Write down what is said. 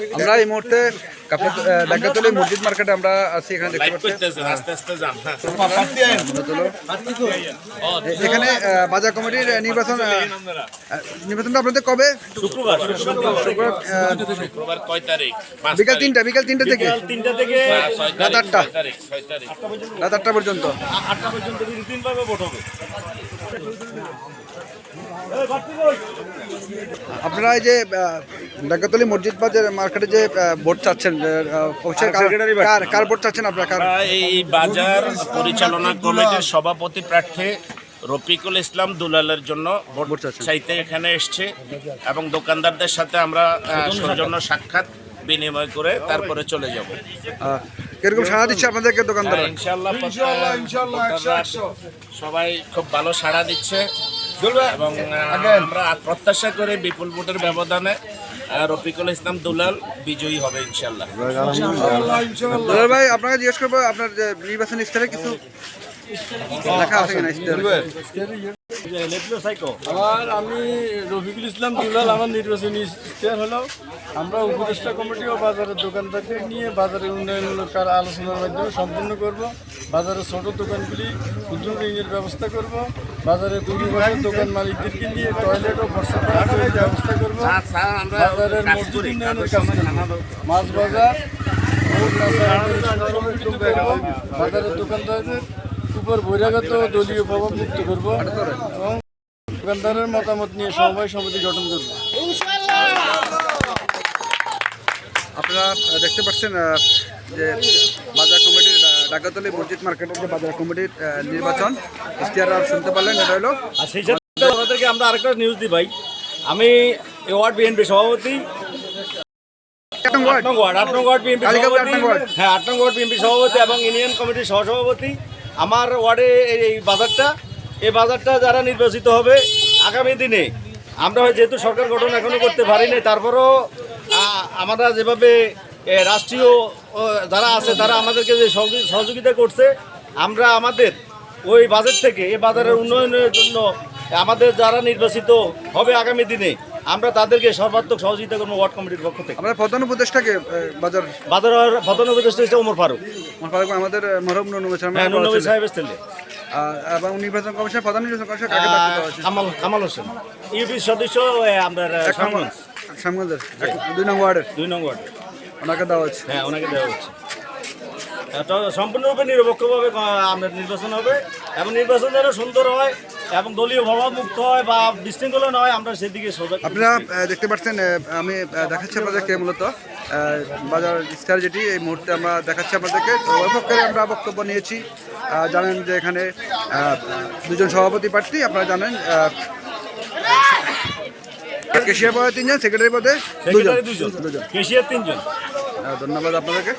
আমরা এই মুহূর্তে ডাকাতলি মসজিদ মার্কেটে আমরা আছি এখানে দেখতে পাচ্ছি করতেছেন আস্তে আস্তে যান। এ- এখানে বাজার কমিটির নির্বাচন নির্বাচনটা আপনাদের কবে? শুক্রবার। শুক্রবার, কয় তারিখ? বিকাল তিনটা বিকাল তিনটা থেকে? তিনটা থেকে রাত আটটা। রাত আটটা পর্যন্ত। আটটা পর্যন্ত ভোট হবে। আপনারা এই যে ডাকাতলি মসজিদ বাজার মার্কেটে যে ভোট চাচ্ছেন কার- কার কার ভোট চাচ্ছেন আপনারা? এই বাজার পরিচালনা কমিটির সভাপতি প্রার্থী রফিকুল ইসলাম দুলালের জন্য ভোট চাইতে এখানে এসছে এবং দোকানদারদের সাথে আমরা আহ, সৌজন্য সাক্ষাৎ বিনিময় করে তারপরে চলে যাব। আহ, কীরকম সাড়া দিচ্ছে আপনাদেরকে দোকানদার হ্যাঁ, ইনশাল্লাহ ভোটাররা সবাই খুব ভালো সাড়া দিচ্ছে। এবং আমরা প্রত্যাশা করে বিপুল ভোটের ব্যবধানে রফিকুল ইসলাম দুলাল বিজয়ী হবে ইনশাল্লাহ দুলাল ভাই আপনাকে জিজ্ঞেস করব আপনার যে নির্বাচন ইস্তারে কিছু লেখা আছে কিনা? আমার আমি রফিকুল ইসলাম দুলাল আমার নির্বাচনী ইশতেহার হলো আমরা উপদেষ্টা কমিটি ও বাজারের দোকানদারকে নিয়ে বাজারের উন্নয়নমূলক কার আলোচনার মাধ্যমে সম্পূর্ণ করব। বাজারের ছোট দোকানগুলি ক্ষুদ্র ঋণের ব্যবস্থা করব। বাজারের পরিবহন দোকান মালিকদেরকে নিয়ে টয়লেট ও বর্ষা পানির ব্যবস্থা করব। বাজারের মসজিদ উন্নয়নের কাজ করব। মাছ বাজার। বাজারের দোকানদারদের উপর বহিরাগত দলীয় প্রভাব মুক্ত করব এবং দোকানদারের মতামত নিয়ে সমবায় সমিতি গঠন করব। আপনারা দেখতে পাচ্ছেন যে বাজার কমিটির ডাকাতলি মসজিদ মার্কেটের যে বাজার কমিটির নির্বাচন ইশতেহার শুনতে পারলেন এটা হলো আর সেই সাথে আমাদেরকে আমরা আরেকটা নিউজ দিই ভাই। আমি ওয়ার্ড বিএনপি সভাপতি আট নং ওয়ার্ড আট নং ওয়ার্ড বিএনপি সভাপতি হ্যাঁ আট নং ওয়ার্ড বিএনপি সভাপতি এবং ইউনিয়ন কমিটির সহসভাপতি। আমার ওয়ার্ডে এই- বাজারটা, এই বাজারটা যারা নির্বাচিত হবে আগামী দিনে, আমরা যেহেতু সরকার গঠন এখনও করতে পারিনি, তারপরও আমরা যেভাবে রাষ্ট্রীয় যারা আছে, তারা আমাদেরকে যে সহযোগি- সহযোগিতা করছে, আমরা আমাদের ওই বাজেট থেকে, এই বাজারের উন্নয়নের জন্য আমাদের যারা নির্বাচিত হবে আগামী দিনে আমরা তাদেরকে সর্বাত্মক সহযোগিতা করব ওয়ার্ড কমিটির পক্ষ থেকে। আমাদের প্রধান উপদেষ্টাকে বাজার বাজারের প্রধান উপদেষ্টা হচ্ছে ওমর ফারুক। আমার ফারুক আমাদের মরহম নুনু হ্যাঁ নুনবী সাহেবের ছেলে এবং নির্বাচন কমিশন প্রধান নির্বাচন কমিশন কাকে কামাল কামাল হোসেন। ইউপির সদস্য এক নম্বর সামগঞ্জ দুই নং ওয়ার্ডের। দুই নং ওয়ার্ড ওনাকে দেওয়া হচ্ছে হ্যাঁ ওনাকে দেওয়া হচ্ছে সম্পূর্ণরূপে নিরপেক্ষভাবে আপনার নির্বাচন হবে। এবং নির্বাচন যেন সুন্দর হয় এবং দলীয় প্রভাব মুক্ত হয় বা বিশৃঙ্খলা না হয় আমরা সেদিকে সজাগ। আপনারা দেখতে পাচ্ছেন আমি দেখাচ্ছি আপনাদেরকে মূলত বাজার স্টার যেটি এই মুহূর্তে আমরা দেখাচ্ছি আপনাদেরকে। ওই আমরা বক্তব্য নিয়েছি। জানেন যে এখানে দুজন সভাপতি প্রার্থী আপনারা জানেন কেশিয়া পদে তিনজন সেক্রেটারি পদে দুজন। দুজন। দুজন। কেশিয়ার তিনজন। ধন্যবাদ আপনাদেরকে।